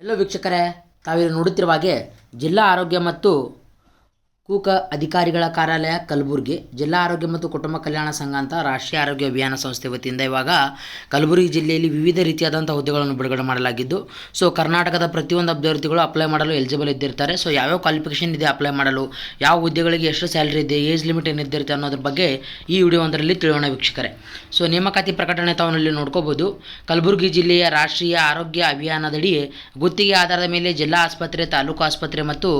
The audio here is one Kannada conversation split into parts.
ಎಲ್ಲೋ ವೀಕ್ಷಕರೇ ತಾವಿಲ್ಲಿ ನೋಡುತ್ತಿರುವ ಹಾಗೆ ಜಿಲ್ಲಾ ಆರೋಗ್ಯ ಮತ್ತು ಕೂಕ ಅಧಿಕಾರಿಗಳ ಕಾರ್ಯಾಲಯ ಕಲಬುರಗಿ, ಜಿಲ್ಲಾ ಆರೋಗ್ಯ ಮತ್ತು ಕುಟುಂಬ ಕಲ್ಯಾಣ ಸಂಘ ಅಂತ ರಾಷ್ಟ್ರೀಯ ಆರೋಗ್ಯ ಅಭಿಯಾನ ಸಂಸ್ಥೆ ವತಿಯಿಂದ ಇವಾಗ ಕಲಬುರಗಿ ಜಿಲ್ಲೆಯಲ್ಲಿ ವಿವಿಧ ರೀತಿಯಾದಂಥ ಹುದ್ದೆಗಳನ್ನು ಬಿಡುಗಡೆ ಮಾಡಲಾಗಿದ್ದು, ಸೊ ಕರ್ನಾಟಕದ ಪ್ರತಿಯೊಂದು ಅಭ್ಯರ್ಥಿಗಳು ಅಪ್ಲೈ ಮಾಡಲು ಎಲಿಜಿಬಲ್ ಇದ್ದಿರ್ತಾರೆ. ಸೊ ಯಾವ್ಯಾವ ಕ್ವಾಲಿಫಿಕೇಷನ್ ಇದೆ ಅಪ್ಲೈ ಮಾಡಲು, ಯಾವ ಹುದ್ದೆಗಳಿಗೆ ಎಷ್ಟು ಸ್ಯಾಲ್ರಿ ಇದೆ ಏಜ್ ಲಿಮಿಟ್ ಏನಿದ್ದಿರುತ್ತೆ ಅನ್ನೋದ್ರ ಬಗ್ಗೆ ಈ ವಿಡಿಯೋ ಒಂದರಲ್ಲಿ ತಿಳಿಯೋಣ ವೀಕ್ಷಕರೇ. ಸೊ ನೇಮಕಾತಿ ಪ್ರಕಟಣೆ ತಾವನಲ್ಲಿ ನೋಡ್ಕೋಬೋದು. ಕಲಬುರಗಿ ಜಿಲ್ಲೆಯ ರಾಷ್ಟ್ರೀಯ ಆರೋಗ್ಯ ಅಭಿಯಾನದಡಿ ಗುತ್ತಿಗೆ ಆಧಾರದ ಮೇಲೆ ಜಿಲ್ಲಾ ಆಸ್ಪತ್ರೆ, ತಾಲೂಕು ಆಸ್ಪತ್ರೆ ಮತ್ತು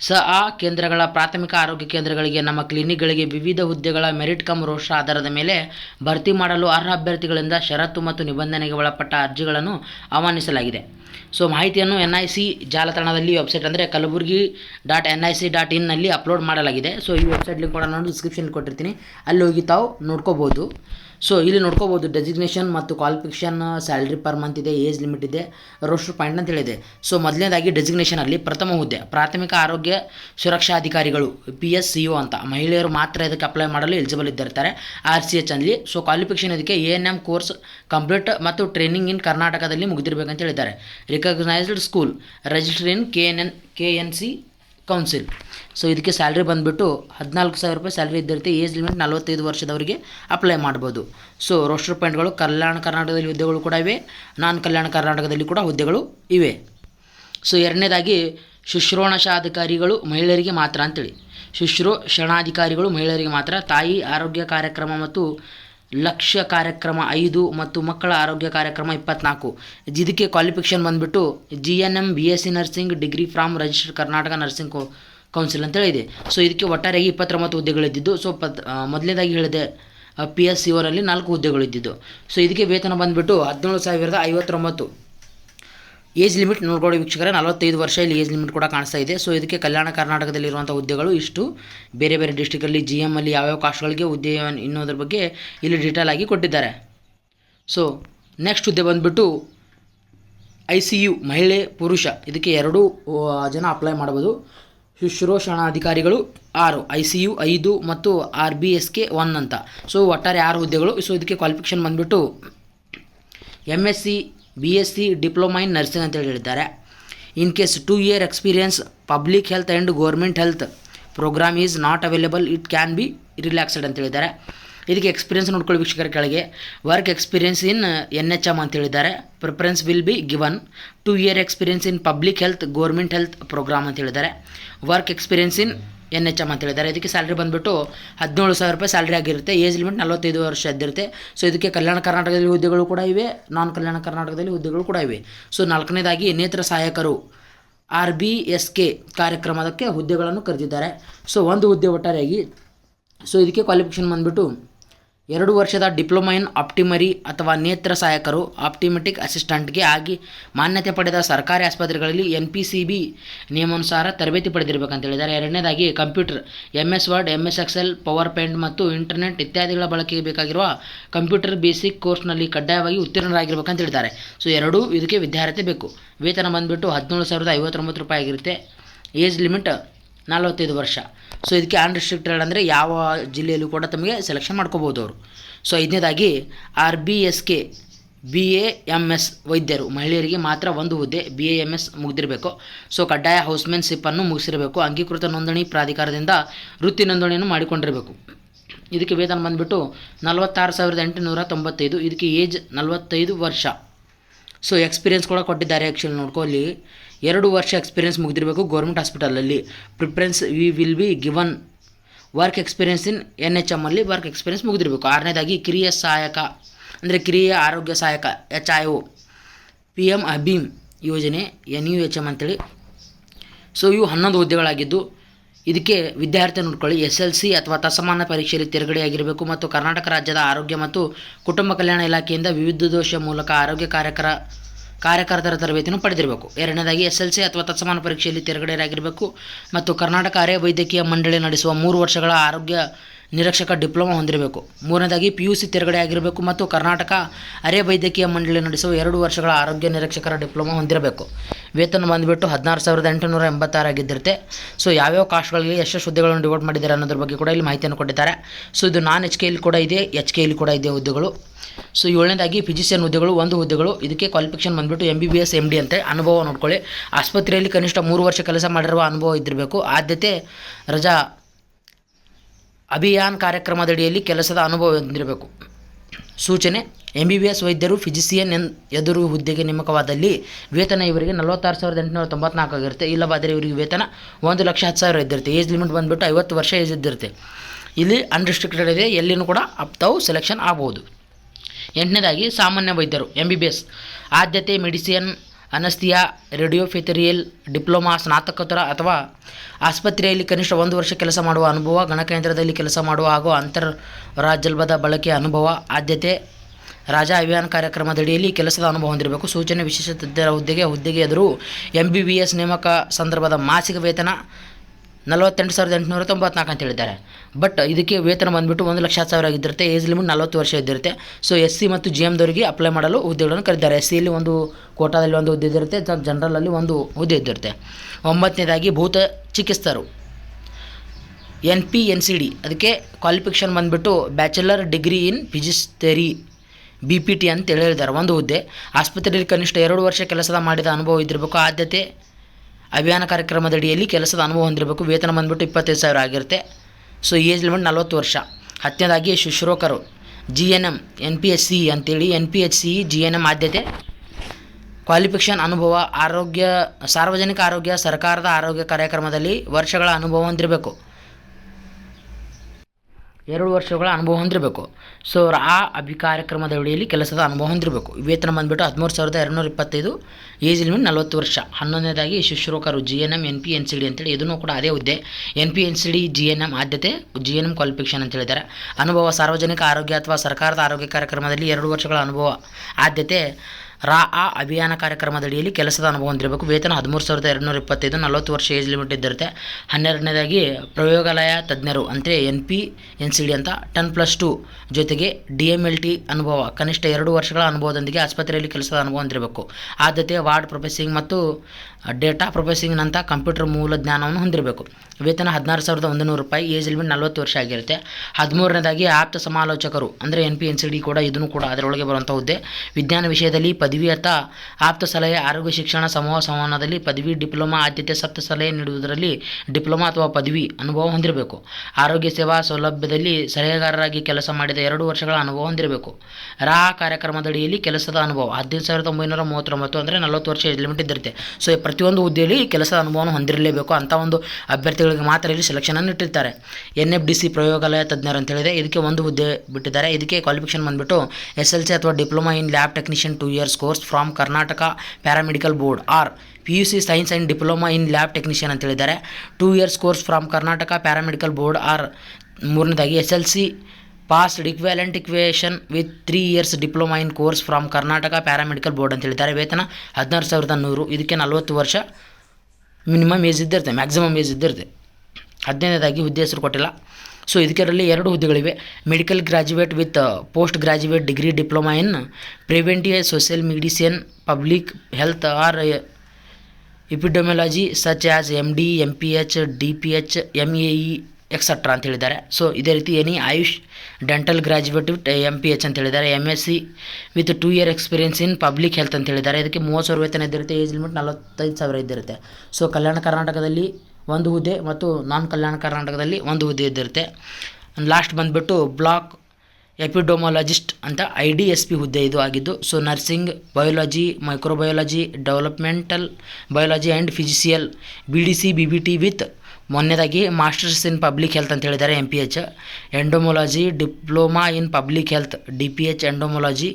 ಸ ಆ ಕೇಂದ್ರಗಳ ಪ್ರಾಥಮಿಕ ಆರೋಗ್ಯ ಕೇಂದ್ರಗಳಿಗೆ, ನಮ್ಮ ಕ್ಲಿನಿಕ್ಗಳಿಗೆ ವಿವಿಧ ಹುದ್ದೆಗಳ ಮೆರಿಟ್ ಕಮ್ ರೋಷ ಆಧಾರದ ಮೇಲೆ ಭರ್ತಿ ಮಾಡಲು ಅರ್ಹ ಅಭ್ಯರ್ಥಿಗಳಿಂದ ಷರತ್ತು ಮತ್ತು ನಿಬಂಧನೆಗೆ ಒಳಪಟ್ಟ ಅರ್ಜಿಗಳನ್ನು ಆಹ್ವಾನಿಸಲಾಗಿದೆ. ಸೊ, ಮಾಹಿತಿಯನ್ನು ಎನ್ ಐ ಸಿ ಜಾಲತಾಣದಲ್ಲಿ ವೆಬ್ಸೈಟ್ ಅಂದರೆ Kalaburagi dot N I C dot ಇನ್ನಲ್ಲಿ upload ಮಾಡಲಾಗಿದೆ. ಸೊ, ಈ ವೆಬ್ಸೈಟ್ ಲಿಂಕ್ ಕೂಡ ನಾನು ಡಿಸ್ಕ್ರಿಪ್ಷನ್ ಕೊಟ್ಟಿರ್ತೀನಿ. ಅಲ್ಲಿ ಹೋಗಿ ತಾವು ನೋಡ್ಕೋಬೋದು. ಸೊ ಇಲ್ಲಿ ನೋಡ್ಕೋಬೋದು ಡೆಸಿಗ್ನೇಷನ್ ಮತ್ತು ಕ್ವಾಲಿಫಿಕೇಷನ್ ಸ್ಯಾಲ್ರಿ ಪರ್ ಮಂತ್ ಇದೆ ಏಜ್ ಲಿಮಿಟ್ ಇದೆ ರೋಸ್ಟರ್ ಪಾಯಿಂಟ್ ಅಂತ ಹೇಳಿದೆ. ಸೊ ಮೊದಲನೇದಾಗಿ ಡೆಸಿಗ್ನೇಷನಲ್ಲಿ ಪ್ರಥಮ ಹುದ್ದೆ, ಪ್ರಾಥಮಿಕ ಆರೋಗ್ಯ ಸುರಕ್ಷಾ ಅಧಿಕಾರಿಗಳು ಪಿ ಎಸ್ ಸಿ ಒ ಅಂತ. ಮಹಿಳೆಯರು ಮಾತ್ರ ಇದಕ್ಕೆ ಅಪ್ಲೈ ಮಾಡಲು ಎಲಿಜಿಬಲ್ ಇದ್ದಿರ್ತಾರೆ. ಆರ್ ಸಿ ಎಚ್ ಅಲ್ಲಿ. ಸೊ ಕ್ವಾಲಿಫಿಕೇಷನ್ ಇದಕ್ಕೆ A N M course complete ಮತ್ತು ಟ್ರೈನಿಂಗ್ ಇನ್ ಕರ್ನಾಟಕದಲ್ಲಿ ಮುಗಿದಿರಬೇಕಂತ ಹೇಳಿದ್ದಾರೆ. Recognised school register in K N N K N C council so ಇದಕ್ಕೆ ಸ್ಯಾಲ್ರಿ ಬಂದುಬಿಟ್ಟು ಹದಿನಾಲ್ಕು ಸಾವಿರ ರೂಪಾಯಿ ಸ್ಯಾಲ್ರಿ ಇದ್ದಿರುತ್ತೆ. ಏಜ್ ಲಿಮಿಟ್ ನಲವತ್ತೈದು ವರ್ಷದವರಿಗೆ ಅಪ್ಲೈ ಮಾಡ್ಬೋದು. ಸೊ ರೋಸ್ಟರ್ ಪಾಯಿಂಟ್ಗಳು ಕಲ್ಯಾಣ ಕರ್ನಾಟಕದಲ್ಲಿ ಹುದ್ದೆಗಳು ಕೂಡ ಇವೆ. ನಾನ್ ಕಲ್ಯಾಣ ಕರ್ನಾಟಕದಲ್ಲಿ ಕೂಡ ಹುದ್ದೆಗಳು ಇವೆ. ಸೊ ಎರಡನೇದಾಗಿ ಶುಶ್ರೂಷಾಧಿಕಾರಿಗಳು ಮಹಿಳೆಯರಿಗೆ ಮಾತ್ರ ಅಂತೇಳಿ. ಶುಶ್ರೂಷಣಾಧಿಕಾರಿಗಳು ಮಹಿಳೆಯರಿಗೆ ಮಾತ್ರ ತಾಯಿ ಆರೋಗ್ಯ ಕಾರ್ಯಕ್ರಮ ಮತ್ತು ಲಕ್ಷ್ಯ ಕಾರ್ಯಕ್ರಮ ಐದು ಮತ್ತು ಮಕ್ಕಳ ಆರೋಗ್ಯ ಕಾರ್ಯಕ್ರಮ ಇಪ್ಪತ್ನಾಲ್ಕು. ಇದಕ್ಕೆ ಕ್ವಾಲಿಫಿಕೇಷನ್ ಬಂದುಬಿಟ್ಟು G N M B S C nursing, degree from registered Karnataka nursing cow council ಅಂತ ಹೇಳಿದೆ. ಸೊ, ಇದಕ್ಕೆ ಒಟ್ಟಾರೆಯಾಗಿ ಇಪ್ಪತ್ತೊಂಬತ್ತು ಹುದ್ದೆಗಳಿದ್ದಿದ್ದು ಸೊ ಪತ್ ಮೊದಲನೇದಾಗಿ ಹೇಳಿದೆ ಪಿ ಎಸ್ ಸಿ ಅವರಲ್ಲಿ ನಾಲ್ಕು ಹುದ್ದೆಗಳಿದ್ದಿದ್ದು ಸೊ, ಇದಕ್ಕೆ ವೇತನ ಬಂದುಬಿಟ್ಟು ಹದಿನೇಳು ಸಾವಿರದ ಐವತ್ತೊಂಬತ್ತು. ಏಜ್ ಲಿಮಿಟ್ ನೋಡ್ಕೊಳ್ಳಿ ವೀಕ್ಷಕರ, ನಲವತ್ತೈದು ವರ್ಷ ಇಲ್ಲಿ ಏಜ್ ಲಿಮಿಟ್ ಕೂಡ ಕಾಣಿಸ್ತಾ ಇದೆ. ಸೊ ಇದಕ್ಕೆ ಕಲ್ಯಾಣ ಕರ್ನಾಟಕದಲ್ಲಿರುವಂಥ ಹುದ್ದೆಗಳು ಇಷ್ಟು. ಬೇರೆ ಬೇರೆ ಡಿಸ್ಟಿಕಲ್ಲಿ ಜಿ ಎಂ ಅಲ್ಲಿ ಯಾವ್ಯಾವ ಕಾಸ್ಟ್ಗಳಿಗೆ ಹುದ್ದೆ ಇನ್ನೋದ್ರ ಬಗ್ಗೆ ಇಲ್ಲಿ ಡೀಟೇಲ್ ಆಗಿ ಕೊಟ್ಟಿದ್ದಾರೆ. ಸೊ ನೆಕ್ಸ್ಟ್ ಹುದ್ದೆ ಬಂದುಬಿಟ್ಟು ಐ ಸಿ ಯು ಮಹಿಳೆ, ಪುರುಷ. ಇದಕ್ಕೆ ಎರಡೂ ಜನ ಅಪ್ಲೈ ಮಾಡ್ಬೋದು. ಶುಶ್ರೂಷಣಾಧಿಕಾರಿಗಳು ಆರು ಐ ಸಿ ಯು ಐದು ಮತ್ತು R B S K one ಅಂತ. ಸೊ ಒಟ್ಟಾರೆ ಆರು ಹುದ್ದೆಗಳು. ಸೊ ಇದಕ್ಕೆ ಕ್ವಾಲಿಫಿಕೇಷನ್ ಬಂದುಬಿಟ್ಟು M S C B S C diploma in nursing ಅಂತೇಳಿ ಹೇಳಿದ್ದಾರೆ. In case two year experience public health and government health programme is not available it can be relaxed ಅಂತ ಹೇಳಿದ್ದಾರೆ. ಇದಕ್ಕೆ ಎಕ್ಸ್ಪೀರಿಯನ್ಸ್ ನೋಡ್ಕೊಳ್ಳಿ ವೀಕ್ಷಕರ ಕೆಳಗೆ. Work experience in N H M ಅಂತ ಹೇಳಿದ್ದಾರೆ. Preference will be given two year experience in public health government health programme ಅಂತ ಹೇಳಿದ್ದಾರೆ. Work experience in N H M ಅಂತ ಇದಕ್ಕೆ ಸ್ಯಾಲ್ರಿ ಬಂದುಬಿಟ್ಟು ಹದಿನೇಳು ಸಾವಿರ ರೂಪಾಯಿ ಸ್ಯಾಲ್ರಿ ಆಗಿರುತ್ತೆ. ಏಜ್ ಲಿಮಿಟ್ ನಲವತ್ತೈದು ವರ್ಷ ಇದ್ದಿರುತ್ತೆ. ಸೊ ಇದಕ್ಕೆ ಕಲ್ಯಾಣ ಕರ್ನಾಟಕದಲ್ಲಿ ಹುದ್ದೆಗಳು ಕೂಡ ಇವೆ. ನಾನ್ ಕಲ್ಯಾಣ ಕರ್ನಾಟಕದಲ್ಲಿ ಹುದ್ದೆಗಳು ಕೂಡ ಇವೆ. ಸೊ ನಾಲ್ಕನೇದಾಗಿ ನೇತ್ರ ಸಹಾಯಕರು ಆರ್ ಬಿ ಎಸ್ ಕೆ ಕಾರ್ಯಕ್ರಮದಕ್ಕೆ ಹುದ್ದೆಗಳನ್ನು ಕರೆದಿದ್ದಾರೆ. ಸೊ ಒಂದು ಹುದ್ದೆ ಒಟ್ಟಾರೆಯಾಗಿ. ಸೊ ಇದಕ್ಕೆ ಕ್ವಾಲಿಫಿಕೇಷನ್ ಬಂದುಬಿಟ್ಟು ಎರಡು ವರ್ಷದ ಡಿಪ್ಲೊಮಾ ಇನ್ ಆಪ್ಟಿಮರಿ ಅಥವಾ ನೇತ್ರ ಸಹಾಯಕರು, ಆಪ್ಟಿಮೆಟಿಕ್ ಅಸಿಸ್ಟೆಂಟ್ಗೆ ಆಗಿ ಮಾನ್ಯತೆ ಪಡೆದ ಸರ್ಕಾರಿ ಆಸ್ಪತ್ರೆಗಳಲ್ಲಿ ಎನ್ ಪಿ ಸಿ ಬಿ ನಿಯಮಾನುಸಾರ ತರಬೇತಿ ಪಡೆದಿರಬೇಕಂತ ಹೇಳಿದ್ದಾರೆ. ಎರಡನೇದಾಗಿ computer M S Word M S Excel, power point ಮತ್ತು ಇಂಟರ್ನೆಟ್ ಇತ್ಯಾದಿಗಳ ಬಳಕೆಗೆ ಬೇಕಾಗಿರುವ ಕಂಪ್ಯೂಟರ್ ಬೇಸಿಕ್ ಕೋರ್ಸ್ನಲ್ಲಿ ಕಡ್ಡಾಯವಾಗಿ ಉತ್ತೀರ್ಣರಾಗಿರ್ಬೇಕಂತ ಹೇಳಿದ್ದಾರೆ. ಸೊ, ಎರಡೂ ಇದಕ್ಕೆ ವಿದ್ಯಾರ್ಥಿ ಬೇಕು. ವೇತನ ಬಂದುಬಿಟ್ಟು ಹದಿನೇಳು ಸಾವಿರದ ಐವತ್ತೊಂಬತ್ತು ರೂಪಾಯಿ ಆಗಿರುತ್ತೆ. ಏಜ್ ಲಿಮಿಟ್ ನಲವತ್ತೈದು ವರ್ಷ. ಸೊ ಇದಕ್ಕೆ ಅನ್ರಿಸ್ಟ್ರಿಕ್ಟೆಡ್ ಅಂದರೆ ಯಾವ ಜಿಲ್ಲೆಯಲ್ಲೂ ಕೂಡ ತಮಗೆ ಸೆಲೆಕ್ಷನ್ ಮಾಡ್ಕೋಬೋದು ಅವರು. So ಐದನೇದಾಗಿ R B S K B A M S ವೈದ್ಯರು, ಮಹಿಳೆಯರಿಗೆ ಮಾತ್ರ ಒಂದು ಹುದ್ದೆ ಬಿ ಎ ಎಂ ಎಸ್ ಮುಗಿದಿರಬೇಕು. ಸೊ ಕಡ್ಡಾಯ ಹೌಸ್ಮೆನ್ಶಿಪ್ಪನ್ನು ಮುಗಿಸಿರಬೇಕು. ಅಂಗೀಕೃತ ನೋಂದಣಿ ಪ್ರಾಧಿಕಾರದಿಂದ ವೃತ್ತಿ ನೋಂದಣಿಯನ್ನು ಮಾಡಿಕೊಂಡಿರಬೇಕು. ಇದಕ್ಕೆ ವೇತನ ಬಂದುಬಿಟ್ಟು ನಲವತ್ತಾರು ಸಾವಿರದ ಎಂಟುನೂರ ತೊಂಬತ್ತೈದು. ಇದಕ್ಕೆ ಏಜ್ ನಲವತ್ತೈದು ವರ್ಷ. ಸೊ ಎಕ್ಸ್ಪೀರಿಯನ್ಸ್ ಕೂಡ ಕೊಟ್ಟಿದ್ದಾರೆ ಆ್ಯಕ್ಚುಲಿ ನೋಡ್ಕೊಳ್ಳಿ. ಎರಡು ವರ್ಷ ಎಕ್ಸ್ಪೀರಿಯನ್ಸ್ ಮುಗಿದಿರಬೇಕು ಗೌರ್ಮೆಂಟ್ ಹಾಸ್ಪಿಟಲಲ್ಲಿ preference V will be given work experience in N H M ಅಲ್ಲಿ ವರ್ಕ್ ಎಕ್ಸ್ಪೀರಿಯನ್ಸ್ ಮುಗಿದಿರಬೇಕು. ಆರನೇದಾಗಿ ಕಿರಿಯ ಸಹಾಯಕ, ಅಂದರೆ ಕಿರಿಯ ಆರೋಗ್ಯ ಸಹಾಯಕ H I O P M ಅಭೀಮ್ ಯೋಜನೆ ಎನ್ ಯು ಎಚ್ ಎಂ ಅಂತೇಳಿ. ಸೊ ಇವು ಹನ್ನೊಂದು ಹುದ್ದೆಗಳಾಗಿದ್ದು, ಇದಕ್ಕೆ ವಿದ್ಯಾರ್ಥಿ ನೋಡ್ಕೊಳ್ಳಿ ಎಸ್ ಎಲ್ ಸಿ ಅಥವಾ ತಸಮಾನ ಪರೀಕ್ಷೆಯಲ್ಲಿ ತಿರುಗಡೆಯಾಗಿರಬೇಕು ಮತ್ತು ಕರ್ನಾಟಕ ರಾಜ್ಯದ ಆರೋಗ್ಯ ಮತ್ತು ಕುಟುಂಬ ಕಲ್ಯಾಣ ಇಲಾಖೆಯಿಂದ ವಿವಿಧ ದೋಷ ಮೂಲಕ ಆರೋಗ್ಯ ಕಾರ್ಯಕರ ಕಾರ್ಯಕರ್ತರ ತರಬೇತಿಯನ್ನು ಪಡೆದಿರಬೇಕು. ಎರಡನೇದಾಗಿ ಎಸ್ ಎಲ್ ಸಿ ಅಥವಾ ತತ್ಸಮಾನ ಪರೀಕ್ಷೆಯಲ್ಲಿ ತೆರಗಡೆಯಾಗಿರಬೇಕು ಮತ್ತು ಕರ್ನಾಟಕ ಅರೆ ವೈದ್ಯಕೀಯ ಮಂಡಳಿ ನಡೆಸುವ ಮೂರು ವರ್ಷಗಳ ಆರೋಗ್ಯ ನಿರೀಕ್ಷಕ ಡಿಪ್ಲೊಮಾ ಹೊಂದಿರಬೇಕು. ಮೂರನೇದಾಗಿ ಪಿ ಯು ಸಿ ತೆರಗಡೆ ಆಗಿರಬೇಕು ಮತ್ತು ಕರ್ನಾಟಕ ಅರೆ ವೈದ್ಯಕೀಯ ಮಂಡಳಿ ನಡೆಸುವ ಎರಡು ವರ್ಷಗಳ ಆರೋಗ್ಯ ನಿರೀಕ್ಷಕರ ಡಿಪ್ಲೊಮಾ ಹೊಂದಿರಬೇಕು. ವೇತನ ಬಂದುಬಿಟ್ಟು ಹದಿನಾರು ಸಾವಿರದ ಎಂಟುನೂರ ಎಂಬತ್ತಾರು ಆಗಿದ್ದಿರುತ್ತೆ. ಸೊ, ಯಾವ್ಯಾವ ಕಾಸ್ಟ್ಗಳಲ್ಲಿ ಎಷ್ಟು ಹುದ್ದೆಗಳನ್ನು ಡಿವೋಟ್ ಮಾಡಿದ್ದಾರೆ ಅನ್ನೋದ್ರ ಬಗ್ಗೆ ಕೂಡ ಇಲ್ಲಿ ಮಾಹಿತಿಯನ್ನು ಕೊಟ್ಟಿದ್ದಾರೆ. ಸೊ, ಇದು ನಾನ್ ಎಚ್ ಕೆ ಇಲ್ಲಿ ಕೂಡ ಇದೆ ಎಚ್ ಕೆ ಇಲ್ಲಿ ಕೂಡ ಇದೆ ಹುದ್ದೆಗಳು. ಸೊ, ಏಳನೇದಾಗಿ ಫಿಜಿಷಿಯನ್ ಹುದ್ದೆಗಳು, ಒಂದು ಹುದ್ದೆಗಳು. ಇದಕ್ಕೆ ಕ್ವಾಲಿಫಿಕೇಷನ್ ಬಂದುಬಿಟ್ಟು M B B S M D ಅಂತೆ ಅನುಭವ ನೋಡ್ಕೊಳ್ಳಿ. ಆಸ್ಪತ್ರೆಯಲ್ಲಿ ಕನಿಷ್ಠ ಮೂರು ವರ್ಷ ಕೆಲಸ ಮಾಡಿರುವ ಅನುಭವ ಇದ್ದಿರಬೇಕು. ಆದ್ಯತೆ ರಜಾ ಅಭಿಯಾನ್ ಕಾರ್ಯಕ್ರಮದಡಿಯಲ್ಲಿ ಕೆಲಸದ ಅನುಭವ ಹೊಂದಿರಬೇಕು. ಸೂಚನೆ ಎಂ ಬಿ ಬಿ ಎಸ್ ವೈದ್ಯರು, ಫಿಸಿಷಿಯನ್ ಎನ್ ಎದುರು ಹುದ್ದೆಗೆ ನೇಮಕವಾದಲ್ಲಿ ವೇತನ ಇವರಿಗೆ ನಲವತ್ತಾರು ಸಾವಿರದ ಎಂಟುನೂರ ತೊಂಬತ್ನಾಲ್ಕು ಆಗಿರುತ್ತೆ. ಇಲ್ಲವಾದರೆ ಇವರಿಗೆ ವೇತನ ಒಂದು ಲಕ್ಷ ಹತ್ತು ಸಾವಿರ ಇದ್ದಿರುತ್ತೆ. ಏಜ್ ಲಿಮಿಟ್ ಬಂದುಬಿಟ್ಟು ಐವತ್ತು ವರ್ಷ ಏಜ್ ಇದ್ದಿರುತ್ತೆ. ಇಲ್ಲಿ ಅನ್ರಿಸ್ಟ್ರಿಕ್ಟೆಡ್ ಇದೆ. ಎಲ್ಲಿನೂ ಕೂಡ ಅಪ್ ತಾವು ಸೆಲೆಕ್ಷನ್ ಆಗ್ಬೋದು. ಎಂಟನೇದಾಗಿ ಸಾಮಾನ್ಯ ವೈದ್ಯರು ಎಂ ಬಿ ಬಿ ಎಸ್ ಆದ್ಯತೆ ಮೆಡಿಸಿನ್ ಅನಸ್ತಿಯಾ ರೇಡಿಯೋಫೆಥರಿಯಲ್ ಡಿಪ್ಲೊಮಾ, ಸ್ನಾತಕೋತ್ತರ ಅಥವಾ ಆಸ್ಪತ್ರೆಯಲ್ಲಿ ಕನಿಷ್ಠ ಒಂದು ವರ್ಷ ಕೆಲಸ ಮಾಡುವ ಅನುಭವ ಗಣಕಯಂತ್ರದಲ್ಲಿ ಕೆಲಸ ಮಾಡುವ ಹಾಗೂ ಅಂತರ್ ರಾಜ್ಯಲ್ಬದ ಬಳಕೆಯ ಅನುಭವ, ಆದ್ಯತೆ, ರಾಜಾ ಅಭಿಯಾನ ಕಾರ್ಯಕ್ರಮದಡಿಯಲ್ಲಿ ಕೆಲಸದ ಅನುಭವ ಹೊಂದಿರಬೇಕು. ಸೂಚನೆ ವಿಶೇಷ ತಜ್ಞರ ಹುದ್ದೆಗೆ ಹುದ್ದೆಗೆ ಎದುರು ಎಂ ಬಿ ಬಿ ಎಸ್ ನೇಮಕ ಸಂದರ್ಭದ ಮಾಸಿಕ ವೇತನ ನಲವತ್ತೆಂಟು ಸಾವಿರದ ಎಂಟುನೂರ ತೊಂಬತ್ನಾಲ್ಕು ಅಂತ ಹೇಳಿದ್ದಾರೆ. ಬಟ್ ಇದಕ್ಕೆ ವೇತನ ಬಂದುಬಿಟ್ಟು ಒಂದು ಲಕ್ಷ ಸಾವಿರ ಆಗಿದ್ದಿರುತ್ತೆ. ಏಜ್ ಲಿಮಿಟ್ ನಲವತ್ತು ವರ್ಷ ಇದ್ದಿರುತ್ತೆ. ಸೊ ಎಸ್ ಸಿ ಮತ್ತು ಜಿ ಎಮ್ದವರಿಗೆ ಅಪ್ಲೈ ಮಾಡಲು ಹುದ್ದೆಗಳನ್ನು ಕರೀತಾರೆ. ಎಸ್ ಸಿಯಲ್ಲಿ ಒಂದು ಕೋಟಾದಲ್ಲಿ ಒಂದು ಹುದ್ದೆ ಇದ್ದಿರುತ್ತೆ. ಜನರಲಲ್ಲಿ ಒಂದು ಹುದ್ದೆ ಇದ್ದಿರುತ್ತೆ. ಒಂಬತ್ತನೇದಾಗಿ ಭೂತ ಚಿಕಿತ್ಸರು N P N C D ಅದಕ್ಕೆ ಕ್ವಾಲಿಫಿಕೇಷನ್ ಬಂದುಬಿಟ್ಟು bachelor degree in physiotherapy B P T ಅಂತ ಹೇಳಿದ್ದಾರೆ. ಒಂದು ಹುದ್ದೆ. ಆಸ್ಪತ್ರೆಯಲ್ಲಿ ಕನಿಷ್ಠ ಎರಡು ವರ್ಷ ಕೆಲಸದ ಮಾಡಿದ ಅನುಭವ ಇದ್ದಿರಬೇಕು. ಆದ್ಯತೆ ಅಭಿಯಾನ ಕಾರ್ಯಕ್ರಮದಡಿಯಲ್ಲಿ ಕೆಲಸದ ಅನುಭವ ಹೊಂದಿರಬೇಕು. ವೇತನ ಬಂದ್ಬಿಟ್ಟು ಇಪ್ಪತ್ತೈದು ಸಾವಿರ ಆಗಿರುತ್ತೆ. ಸೊ ಏಜ್ ಲಿಮಿಟ್ ನಲ್ವತ್ತು ವರ್ಷ. ಹತ್ತನೇದಾಗಿ ಶುಶ್ರೋಕರು G N M N P S C ಅಂತೇಳಿ N P H C G N M ಆದ್ಯತೆ. ಕ್ವಾಲಿಫಿಕೇಷನ್ ಅನುಭವ, ಆರೋಗ್ಯ, ಸಾರ್ವಜನಿಕ ಆರೋಗ್ಯ, ಸರ್ಕಾರದ ಆರೋಗ್ಯ ಕಾರ್ಯಕ್ರಮದಲ್ಲಿ ವರ್ಷಗಳ ಅನುಭವ ಹೊಂದಿರಬೇಕು. ಎರಡು ವರ್ಷಗಳ ಅನುಭವ ಹೊಂದಿರಬೇಕು. ಸೊ ಆ ಅಭಿ ಕಾರ್ಯಕ್ರಮದ ಅಡಿಯಲ್ಲಿ ಕೆಲಸದ ಅನುಭವ ಹೊಂದಿರಬೇಕು. ವೇತನ ಬಂದುಬಿಟ್ಟು ಹದಿಮೂರು ಸಾವಿರದ ಎರಡುನೂರ ಇಪ್ಪತ್ತೈದು, ಏಜ್ ಲಿಮಿಟ್ ನಲವತ್ತು ವರ್ಷ. ಹನ್ನೊಂದನೇದಾಗಿ ಶುಶ್ರೋಕರು G N M N P N C D ಅಂತೇಳಿ ಇದನ್ನು ಕೂಡ ಅದೇ ಹುದ್ದೆ. N P N C D G N M ಆದ್ಯತೆ, ಜಿ ಎನ್ ಎಂ ಕ್ವಾಲಿಫಿಕೇಷನ್ ಅಂತ ಹೇಳಿದ್ದಾರೆ. ಅನುಭವ ಸಾರ್ವಜನಿಕ ಆರೋಗ್ಯ ಅಥವಾ ಸರ್ಕಾರದ ಆರೋಗ್ಯ ಕಾರ್ಯಕ್ರಮದಲ್ಲಿ ಎರಡು ವರ್ಷಗಳ ಅನುಭವ ಆದ್ಯತೆ. ರಾ ಆ ಅಭಿಯಾನ ಕಾರ್ಯಕ್ರಮದಡಿಯಲ್ಲಿ ಕೆಲಸದ ಅನುಭವ ಹೊಂದಿರಬೇಕು. ವೇತನ ಹದಿಮೂರು ಸಾವಿರದ ಎರಡುನೂರ ಇಪ್ಪತ್ತೈದು, ನಲವತ್ತು ವರ್ಷ ಏಜ್ ಲಿಮಿಟ್ ಇದ್ದಿರುತ್ತೆ. ಹನ್ನೆರಡನೇದಾಗಿ ಪ್ರಯೋಗಾಲಯ ತಜ್ಞರು, ಅಂದರೆ N P, N C D ಅಂತ ಟೆನ್ ಪ್ಲಸ್ ಟು ಜೊತೆಗೆ ಡಿ ಎಂ ಎಲ್ ಟಿ ಅನುಭವ, ಕನಿಷ್ಠ ಎರಡು ವರ್ಷಗಳ ಅನುಭವದೊಂದಿಗೆ ಆಸ್ಪತ್ರೆಯಲ್ಲಿ ಕೆಲಸದ ಅನುಭವ ಹೊಂದಿರಬೇಕು. ಆದ್ಯತೆ ವಾರ್ಡ್ ಪ್ರೊಫೆಸಿಂಗ್ ಮತ್ತು ಡೇಟಾ ಪ್ರೊಸೆಸಿಂಗ್ನಂಥ ಕಂಪ್ಯೂಟರ್ ಮೂಲ ಜ್ಞಾನವನ್ನು ಹೊಂದಿರಬೇಕು. ವೇತನ ಹದಿನಾರು ಸಾವಿರದ ಒಂದು ನೂರು ರೂಪಾಯಿ ಏಜ್ ಲಿಮಿಟ್ ನಲವತ್ತು ವರ್ಷ ಆಗಿರುತ್ತೆ. ಹದಿಮೂರನೇದಾಗಿ ಆಪ್ತ ಸಮಾಲೋಚಕರು, ಅಂದರೆ N P N C D ಕೂಡ ಇದನ್ನು ಕೂಡ ಅದರೊಳಗೆ ಬರುವಂಥ ಹುದ್ದೆ. ವಿಜ್ಞಾನ ವಿಷಯದಲ್ಲಿ ಪದವಿ ಅಥವಾ ಆಪ್ತ ಸಲಹೆ, ಆರೋಗ್ಯ ಶಿಕ್ಷಣ, ಸಮೂಹ ಸಂವಹನದಲ್ಲಿ ಪದವಿ, ಡಿಪ್ಲೊಮಾ, ಆದ್ಯತೆ ಸಪ್ತ ಸಲಹೆ ನೀಡುವುದರಲ್ಲಿ ಡಿಪ್ಲೊಮಾ ಅಥವಾ ಪದವಿ ಅನುಭವ ಹೊಂದಿರಬೇಕು. ಆರೋಗ್ಯ ಸೇವಾ ಸೌಲಭ್ಯದಲ್ಲಿ ಸಲಹೆಗಾರರಾಗಿ ಕೆಲಸ ಮಾಡಿದ ಎರಡು ವರ್ಷಗಳ ಅನುಭವ ಹೊಂದಿರಬೇಕು. ರಾ ಕಾರ್ಯಕ್ರಮದಡಿಯಲ್ಲಿ ಕೆಲಸದ ಅನುಭವ, ಹದಿನೈದು ಸಾವಿರದ ಒಂಬೈನೂರ ಮೂವತ್ತೊಂಬತ್ತು ಅಂದರೆ ನಲವತ್ತು ವರ್ಷ ಏಜ್ ಲಿಮಿಟ್ ಇದ್ದಿರುತ್ತೆ. ಸೊ ಪ್ರತಿಯೊಂದು ಹುದ್ದೆಯಲ್ಲಿ ಕೆಲಸದ ಅನುಭವವನ್ನು ಹೊಂದಿರಲೇಬೇಕು ಅಂತ ಒಂದು ಅಭ್ಯರ್ಥಿಗಳಿಗೆ ಮಾತ್ರ ಇಲ್ಲಿ ಸೆಲೆಕ್ಷನನ್ನು ಇಟ್ಟಿರ್ತಾರೆ. ಎನ್ ಎಫ್ ಡಿ ಸಿ ಪ್ರಯೋಗಾಲಯ ತಜ್ಞರು ಅಂತ ಹೇಳಿದೆ ಇದಕ್ಕೆ ಒಂದು ಹುದ್ದೆ ಬಿಟ್ಟಿದ್ದಾರೆ. ಇದಕ್ಕೆ ಕ್ವಾಲಿಫಿಕೇಷನ್ ಬಂದುಬಿಟ್ಟು ಎಸ್ ಎಲ್ ಸಿ ಅಥವಾ diploma in lab technician two years course from Karnataka paramedical board R P U C science and diploma in lab technician ಅಂತ ಹೇಳಿದ್ದಾರೆ. Two years course from Karnataka paramedical board R ಮೂರನೇದಾಗಿ S L C passed equivalent equation with three years diploma in course from Karnataka paramedical board ಅಂತ ಹೇಳ್ತಾರೆ ವೇತನ ಹದಿನಾರು ಸಾವಿರದ ನೂರು. ಇದಕ್ಕೆ ನಲವತ್ತು ವರ್ಷ ಮಿನಿಮಮ್ ಏಜ್ ಇದ್ದಿರುತ್ತೆ ಮ್ಯಾಕ್ಸಿಮಮ್ ಏಜ್ ಇದ್ದಿರುತ್ತೆ. ಹದಿನೈದಾಗಿ ಹುದ್ದೆ ಹೆಸರು ಕೊಟ್ಟಿಲ್ಲ. ಸೊ ಇದಕ್ಕರಲ್ಲಿ ಎರಡು ಹುದ್ದೆಗಳಿವೆ. Medical graduate with post graduate degree diploma in preventive social medicine public health or epidemiology such as M D M P H D P H M A E etcetera ಅಂತ ಹೇಳಿದ್ದಾರೆ. ಸೊ ಇದೇ ರೀತಿ any AYUSH dental graduate with M P H ಅಂತ ಹೇಳಿದ್ದಾರೆ. M S C with two year experience in public health ಅಂತ ಹೇಳಿದ್ದಾರೆ. ಇದಕ್ಕೆ ಮೂವತ್ತು ಸಾವಿರ ವೇತನ ಇದ್ದಿರುತ್ತೆ. ಏಜ್ ಲಿಮಿಟ್ ನಲವತ್ತೈದು ಸಾವಿರ ಇದ್ದಿರುತ್ತೆ. ಸೊ ಕಲ್ಯಾಣ ಕರ್ನಾಟಕದಲ್ಲಿ ಒಂದು ಹುದ್ದೆ ಮತ್ತು ನಾನ್ ಕಲ್ಯಾಣ ಕರ್ನಾಟಕದಲ್ಲಿ ಒಂದು ಹುದ್ದೆ ಇದ್ದಿರುತ್ತೆ. ಲಾಸ್ಟ್ ಬಂದುಬಿಟ್ಟು ಬ್ಲಾಕ್ ಎಪಿಡೋಮಾಲಜಿಸ್ಟ್ ಅಂತ ಐ ಡಿ ಎಸ್ ಪಿ ಹುದ್ದೆ ಇದು ಆಗಿದ್ದು. So nursing biology microbiology developmental biology and physical B D C B B T with ಮೊನ್ನೆದಾಗಿ masters in public health ಅಂತ ಹೇಳಿದ್ದಾರೆ M P H epidemiology diploma in public health D P H epidemiology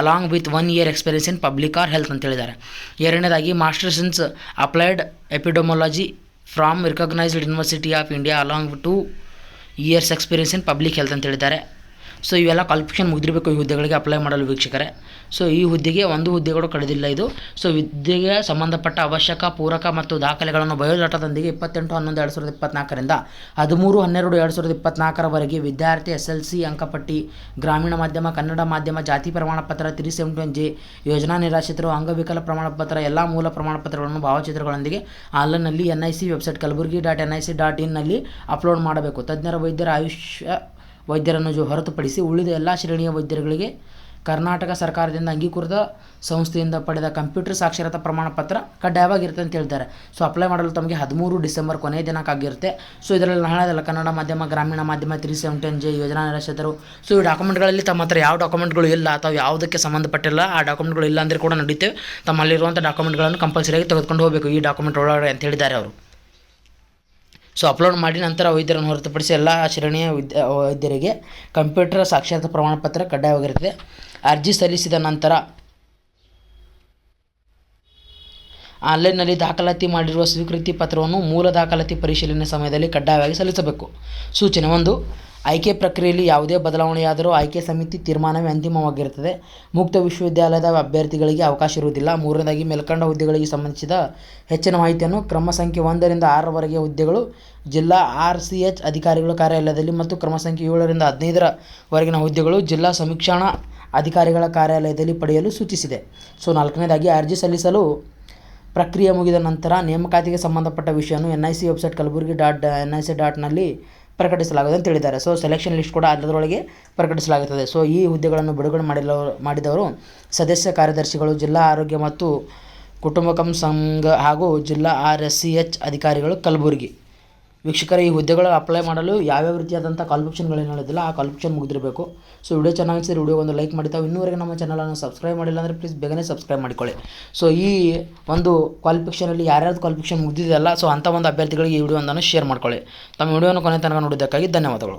along with one year experience in public or health ಅಂತ ಹೇಳಿದ್ದಾರೆ. ಎರಡನೇದಾಗಿ masters in applied epidemiology from recognised university of India along two years experience in public health ಅಂತ ಹೇಳಿದ್ದಾರೆ. ಸೊ ಇವೆಲ್ಲ ಕ್ವಾಲಿಫಿಕೇಷನ್ ಮುಗಿದಿರಬೇಕು. ಈ ಹುದ್ದೆಗಳಿಗೆ ಅಪ್ಲೈ ಮಾಡಲು ವೀಕ್ಷಕರೇ. ಸೊ ಈ ಹುದ್ದೆಗೆ ಒಂದು ಹುದ್ದೆಗಳು ಕಡಿದಿಲ್ಲ ಇದು. ಸೊ ಹುದ್ದೆಗೆ ಸಂಬಂಧಪಟ್ಟ ಅವಶ್ಯಕ, ಪೂರಕ ಮತ್ತು ದಾಖಲೆಗಳನ್ನು ಬಯೋಡಾಟಾದೊಂದಿಗೆ ಇಪ್ಪತ್ತೆಂಟು, ಹನ್ನೊಂದು, ಎರಡು ಸಾವಿರದ ಇಪ್ಪತ್ನಾಲ್ಕರಿಂದ ಹದಿಮೂರು, ಹನ್ನೆರಡು, ಎರಡು ಸಾವಿರದ ಇಪ್ಪತ್ನಾಲ್ಕರವರೆಗೆ ವಿದ್ಯಾರ್ಥಿ ಎಸ್ ಎಲ್ ಸಿ ಅಂಕಪಟ್ಟಿ, ಗ್ರಾಮೀಣ ಮಾಧ್ಯಮ, ಕನ್ನಡ ಮಾಧ್ಯಮ, ಜಾತಿ ಪ್ರಮಾಣಪತ್ರ ತ್ರೀ ಸೆವೆಂಟಿ ಒನ್ ಜೆ, ಯೋಜನಾ ನಿರಾಶ್ರಿತರು ಅಂಗವಿಕಲ ಪ್ರಮಾಣಪತ್ರ ಎಲ್ಲ ಮೂಲ ಪ್ರಮಾಣಪತ್ರಗಳನ್ನು ಭಾವಚಿತ್ರಗಳೊಂದಿಗೆ ಆನ್ಲೈನ್ನಲ್ಲಿ N I C website Kalaburagi dot N I C dot ಇನ್ನಲ್ಲಿ upload ಮಾಡಬೇಕು. ತಜ್ಞರ ವೈದ್ಯರ ಆಯುಷ್ಯ ವೈದ್ಯರನ್ನು ಜೊ ಹೊರತುಪಡಿಸಿ ಉಳಿದ ಎಲ್ಲ ಶ್ರೇಣಿಯ ವೈದ್ಯರುಗಳಿಗೆ ಕರ್ನಾಟಕ ಸರ್ಕಾರದಿಂದ ಅಂಗೀಕೃತ ಸಂಸ್ಥೆಯಿಂದ ಪಡೆದ ಕಂಪ್ಯೂಟರ್ ಸಾಕ್ಷರತಾ ಪ್ರಮಾಣ ಪತ್ರ ಕಡ್ಡಾಯವಾಗಿರುತ್ತೆ ಅಂತ ಹೇಳ್ತಾರೆ. ಸೊ ಅಪ್ಲೈ ಮಾಡಲು ತಮಗೆ ಹದಿಮೂರು ಡಿಸೆಂಬರ್ ಕೊನೆಯ ದಿನಾಂಕ ಆಗಿರುತ್ತೆ. ಸೊ ಇದರಲ್ಲಿ ಹೇಳಿದಲ್ಲ ಕನ್ನಡ ಮಾಧ್ಯಮ, ಗ್ರಾಮೀಣ ಮಾಧ್ಯಮ ತ್ರೀ ಸೆವೆಂಟೆನ್ ಜೆ ಯೋಜನಾ ನಿರಾಶ್ರಿತರು ಸೊ ಈ ಡಾಕ್ಯುಮೆಂಟ್ಗಳಲ್ಲಿ ತಮ್ಮ ಹತ್ರ ಯಾವ ಡಾಕ್ಯುಮೆಂಟ್ಗಳು ಇಲ್ಲ, ಅಥವಾ ಯಾವುದಕ್ಕೆ ಸಂಬಂಧಪಟ್ಟಿಲ್ಲ, ಆ ಡಾಕ್ಯುಮೆಂಟ್ಗಳು ಇಲ್ಲ ಅಂದರೆ ಕೂಡ ನಡೀತೇವೆ. ತಮ್ಮಲ್ಲಿರುವಂಥ ಡಾಕ್ಯುಮೆಂಟ್ಗಳನ್ನು ಕಂಪಲ್ಸರಿಯಾಗಿ ತೆಗೆದುಕೊಂಡು ಹೋಗಬೇಕು ಈ ಡಾಕ್ಯುಮೆಂಟ್ ಒಳಗಡೆ ಅಂತ ಹೇಳಿದ್ದಾರೆ ಅವರು. ಸೊ ಅಪ್ಲೋಡ್ ಮಾಡಿ ನಂತರ ವೈದ್ಯರನ್ನು ಹೊರತುಪಡಿಸಿ ಎಲ್ಲ ಶ್ರೇಣಿಯ ವಿದ್ಯ ವೈದ್ಯರಿಗೆ ಕಂಪ್ಯೂಟರ್ ಸಾಕ್ಷರತಾ ಪ್ರಮಾಣಪತ್ರ ಕಡ್ಡಾಯವಾಗಿರುತ್ತದೆ. ಅರ್ಜಿ ಸಲ್ಲಿಸಿದ ನಂತರ ಆನ್ಲೈನ್ನಲ್ಲಿ ದಾಖಲಾತಿ ಮಾಡಿರುವ ಸ್ವೀಕೃತಿ ಪತ್ರವನ್ನು ಮೂಲ ದಾಖಲಾತಿ ಪರಿಶೀಲನೆ ಸಮಯದಲ್ಲಿ ಕಡ್ಡಾಯವಾಗಿ ಸಲ್ಲಿಸಬೇಕು. ಸೂಚನೆ ಒಂದು ಆಯ್ಕೆ ಪ್ರಕ್ರಿಯೆಯಲ್ಲಿ ಯಾವುದೇ ಬದಲಾವಣೆಯಾದರೂ ಆಯ್ಕೆ ಸಮಿತಿ ತೀರ್ಮಾನವೇ ಅಂತಿಮವಾಗಿರುತ್ತದೆ. ಮುಕ್ತ ವಿಶ್ವವಿದ್ಯಾಲಯದ ಅಭ್ಯರ್ಥಿಗಳಿಗೆ ಅವಕಾಶ ಇರುವುದಿಲ್ಲ. ಮೂರನೇದಾಗಿ, ಮೇಲ್ಕಂಡ ಹುದ್ದೆಗಳಿಗೆ ಸಂಬಂಧಿಸಿದ ಹೆಚ್ಚಿನ ಮಾಹಿತಿಯನ್ನು ಕ್ರಮ ಸಂಖ್ಯೆ ಒಂದರಿಂದ ಆರರವರೆಗೆ ಹುದ್ದೆಗಳು ಜಿಲ್ಲಾ ಆರ್ ಸಿ ಎಚ್ ಅಧಿಕಾರಿಗಳ ಕಾರ್ಯಾಲಯದಲ್ಲಿ ಮತ್ತು ಕ್ರಮ ಸಂಖ್ಯೆ ಏಳರಿಂದ ಹದಿನೈದರವರೆಗಿನ ಹುದ್ದೆಗಳು ಜಿಲ್ಲಾ ಸಮೀಕ್ಷಣಾ ಅಧಿಕಾರಿಗಳ ಕಾರ್ಯಾಲಯದಲ್ಲಿ ಪಡೆಯಲು ಸೂಚಿಸಿದೆ. ಸೊ, ನಾಲ್ಕನೇದಾಗಿ, ಅರ್ಜಿ ಸಲ್ಲಿಸಲು ಪ್ರಕ್ರಿಯೆ ಮುಗಿದ ನಂತರ ನೇಮಕಾತಿಗೆ ಸಂಬಂಧಪಟ್ಟ ವಿಷಯವನ್ನು N I C website Kalaburagi dot N I C ಡಾಟ್ನಲ್ಲಿ ಪ್ರಕಟಿಸಲಾಗುತ್ತದೆ ಅಂತ ಹೇಳಿದ್ದಾರೆ. ಸೊ ಸೆಲೆಕ್ಷನ್ ಲಿಸ್ಟ್ ಕೂಡ ಅದರೊಳಗೆ ಪ್ರಕಟಿಸಲಾಗುತ್ತದೆ. ಸೊ ಈ ಹುದ್ದೆಗಳನ್ನು ಬಿಡುಗಡೆ ಮಾಡಿಲ್ಲ ಮಾಡಿದವರು ಸದಸ್ಯ ಕಾರ್ಯದರ್ಶಿಗಳು, ಜಿಲ್ಲಾ ಆರೋಗ್ಯ ಮತ್ತು ಕುಟುಂಬಕಂ ಸಂಘ ಹಾಗೂ ಜಿಲ್ಲಾ ಆರ್ ಎಸ್ ಸಿ ಎಚ್ ಅಧಿಕಾರಿಗಳು ಕಲಬುರಗಿ. ವೀಕ್ಷಕರ, ಈ ಹುದ್ದೆಗಳು ಅಪ್ಲೈ ಮಾಡಲು ಯಾವ್ಯಾವ ರೀತಿಯಾದಂಥ ಕ್ವಾಲಿಫಿಕೇಷನ್ಗಳೇನು ಹೇಳಿದಿಲ್ಲ ಆ ಕ್ವಾಲಿಫಿಕೇಷನ್ ಮುಗಿದಿರಬೇಕು. ಸೊ ವಿಡಿಯೋ ಚೆನ್ನಾಗಿ ಅನಿಸಿದ್ರೆ ವಿಡಿಯೋ ಒಂದು ಲೈಕ್ ಮಾಡಿ, ತಾವು ಇನ್ನೂವರೆಗೆ ನಮ್ಮ ಚಾನಲನ್ನು ಸಬ್ಸ್ಕ್ರೈಬ್ ಮಾಡಿಲ್ಲ ಅಂದರೆ ಪ್ಲೀಸ್ ಬೇಗನೆ ಸಬ್ಸ್ಕ್ರೈಬ್ ಮಾಡಿಕೊಳ್ಳಿ. ಸೊ ಈ ಒಂದು ಕ್ವಾಲಿಫಿಕೇಷನಲ್ಲಿ ಯಾರ್ಯಾರು ಕ್ವಾಲಿಫಿಕೇಷನ್ ಮುಗಿದಿದೆಯಲ್ಲ ಸೊ ಅಂಥ ಒಂದು ಅಭ್ಯರ್ಥಿಗಳಿಗೆ ಈ ವಿಡಿಯೋ ಒಂದನ್ನು ಶೇರ್ ಮಾಡ್ಕೊಳ್ಳಿ. ತಮ್ಮ ವಿಡಿಯೋನ ಕೊನೆ ತನಕ ನೋಡಿದ್ದಕ್ಕಾಗಿ ಧನ್ಯವಾದಗಳು.